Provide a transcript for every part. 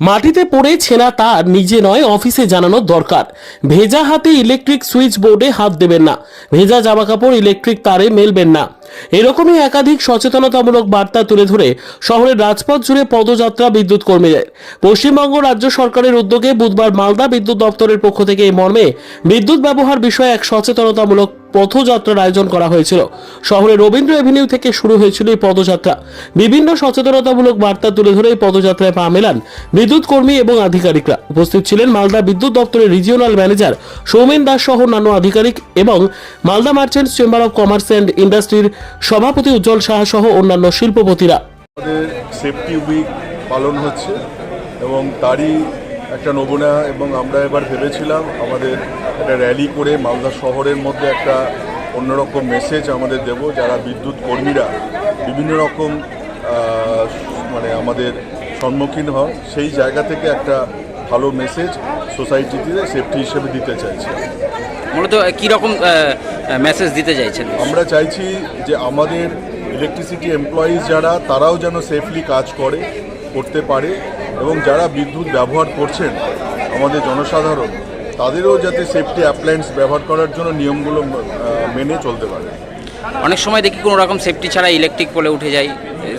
মাটিতে পড়ে ছেঁড়া তার নিজে নয়, অফিসে জানানো দরকার। ভেজা হাতে ইলেকট্রিক সুইচ বোর্ডে হাত দেবেন না। ভেজা জামা কাপড় ইলেকট্রিক তারে মেলবেন না। এরকমই একাধিক সচেতনতামূলক বার্তা তুলে ধরে শহরের রাজপথ জুড়ে পদযাত্রা বিদ্যুৎ কর্মীদের। পশ্চিমবঙ্গ রাজ্য সরকারের উদ্যোগে বুধবার মালদা বিদ্যুৎ দপ্তরের পক্ষ থেকে এই মর্মে বিদ্যুৎ ব্যবহার বিষয়ে এক সচেতনতামূলক পথযাত্রার আয়োজন করা হয়েছিল। শহরের রবীন্দ্র এভিনিউ থেকে শুরু হয়েছিল এই পদযাত্রা। বিভিন্ন সচেতনতামূলক বার্তা তুলে ধরে এই পদযাত্রায় পা মেলান বিদ্যুৎ কর্মী এবং আধিকারিকরা। উপস্থিত ছিলেন মালদা বিদ্যুৎ দপ্তরের রিজিওনাল ম্যানেজার সৌমেন দাস সহ অন্যান্য আধিকারিক এবং Malda merchants chamber of commerce and ইন্ডাস্ট্রির সভাপতি উজ্জ্বল সাহা সহ অন্যান্য শিল্পপতিরা। আমাদের সেফটি উইক পালন হচ্ছে এবং তারই একটা নমুনা এবং আমরা এবার ভেবেছিলাম আমাদের একটা র্যালি করে মালদা শহরের মধ্যে একটা অন্যরকম মেসেজ আমাদের দেব যারা বিদ্যুৎ কর্মীরা বিভিন্ন রকম মানে আমাদের সম্মুখীন হন সেই জায়গা থেকে একটা ভালো মেসেজ সোসাইটিতে সেফটি হিসেবে দিতে চাইছে। মূলত কী রকম মেসেজ দিতে চাইছেন। আমরা চাইছি যে আমাদের ইলেকট্রিসিটি এমপ্লয়িজ যারা তারাও যেন সেফলি কাজ করে করতে পারে এবং যারা বিদ্যুৎ ব্যবহার করছেন আমাদের জনসাধারণ তাদেরও যাতে সেফটি অ্যাপ্লায়েন্স ব্যবহার করার জন্য নিয়মগুলো মেনে চলতে পারে। অনেক সময় দেখি কোনো রকম সেফটি ছাড়া ইলেকট্রিক পোলে উঠে যায়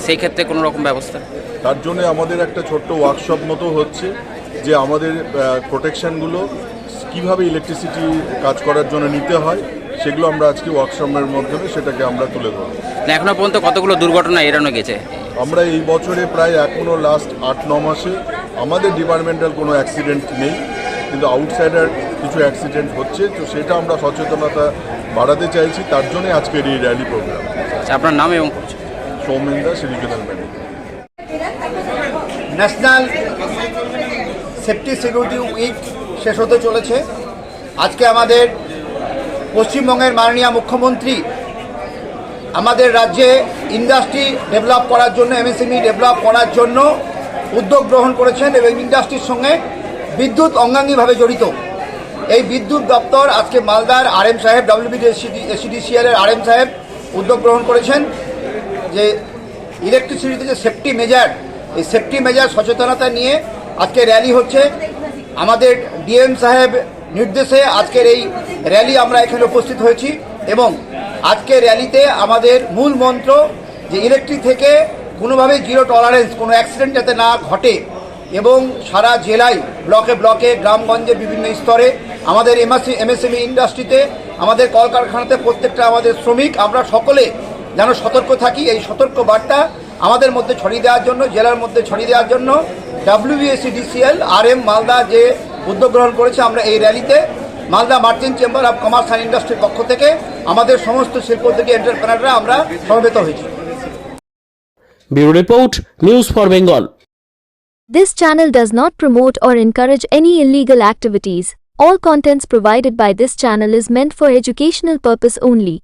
সেই ক্ষেত্রে কোনো রকম ব্যবস্থা? তার জন্য আমাদের একটা ছোট্ট ওয়ার্কশপ মতো হচ্ছে যে আমাদের প্রোটেকশনগুলো কীভাবে ইলেকট্রিসিটি কাজ করার জন্য নিতে হয় সেগুলো আমরা আজকে ওয়ার্কশপের মাধ্যমে সেটাকে আমরা তুলে ধরবো। না, এখনও পর্যন্ত কতগুলো দুর্ঘটনা এড়ানো গেছে? আমরা এই বছরে প্রায় এখনও লাস্ট আট ন মাসে আমাদের ডিপার্টমেন্টাল কোনো অ্যাক্সিডেন্ট নেই কিন্তু আউটসাইডার কিছু অ্যাক্সিডেন্ট হচ্ছে তো সেটা আমরা সচেতনতা বাড়াতে চাইছি তার জন্যই আজকের এই র্যালি প্রোগ্রাম আচ্ছা, আপনার নাম এবং। Soumen Das regional manager national safety security week শেষ হতে চলেছে। আজকে আমাদের পশ্চিমবঙ্গের মাননীয় মুখ্যমন্ত্রী, আমাদের রাজ্যে ইন্ডাস্ট্রি ডেভেলপ করার জন্য এমএসএমই ডেভেলপ করার জন্য উদ্যোগ গ্রহণ করেছেন এবং ইন্ডাস্ট্রির সঙ্গে বিদ্যুৎ অঙ্গাঙ্গিভাবে জড়িত। এই বিদ্যুৎ দপ্তর আজকে মালদার আরএম সাহেব ডাব্লিউবিডি এসিডিসিএল এর আরএম সাহেব উদ্যোগ গ্রহণ করেছেন। যে ইলেকট্রিসিটিতে যে সেফটি মেজার এই সেফটি মেজার সচেতনতা নিয়ে আজকে র্যালি হচ্ছে। আমাদের ডিএম সাহেব নির্দেশে আজকের এই র্যালি আমরা এখানে উপস্থিত হয়েছি এবং আজকের র্যালিতে আমাদের মূল মন্ত্র যে ইলেকট্রিক থেকে কোনোভাবেই জিরো টলারেন্স, কোনো অ্যাক্সিডেন্ট যাতে না ঘটে এবং সারা জেলায়, ব্লকে ব্লকে, গ্রামগঞ্জে বিভিন্ন স্তরে আমাদের এমএসসি, এমএসএমই ইন্ডাস্ট্রিতে, আমাদের কলকারখানাতে প্রত্যেকটা আমাদের শ্রমিক, আমরা সকলে যেন সতর্ক থাকি এই সতর্ক বার্তা আমাদের মধ্যে ছড়িয়ে দেওয়ার জন্য, জেলার মধ্যে ছড়িয়ে দেওয়ার জন্য। WBSC DCL R M Malda যে উদ্যোগ গ্রহণ করেছে আমরা এই র্যালিতে Malda merchant chamber of commerce and ইন্ডাস্ট্রির পক্ষ থেকে আমাদের সমস্ত শিল্প থেকে এন্টারপ্রেনাররা আমরা সমবেত হয়েছি। Bureau report news for Bengal. This channel does not promote or encourage any illegal activities all contents provided by this channel is meant for educational purpose only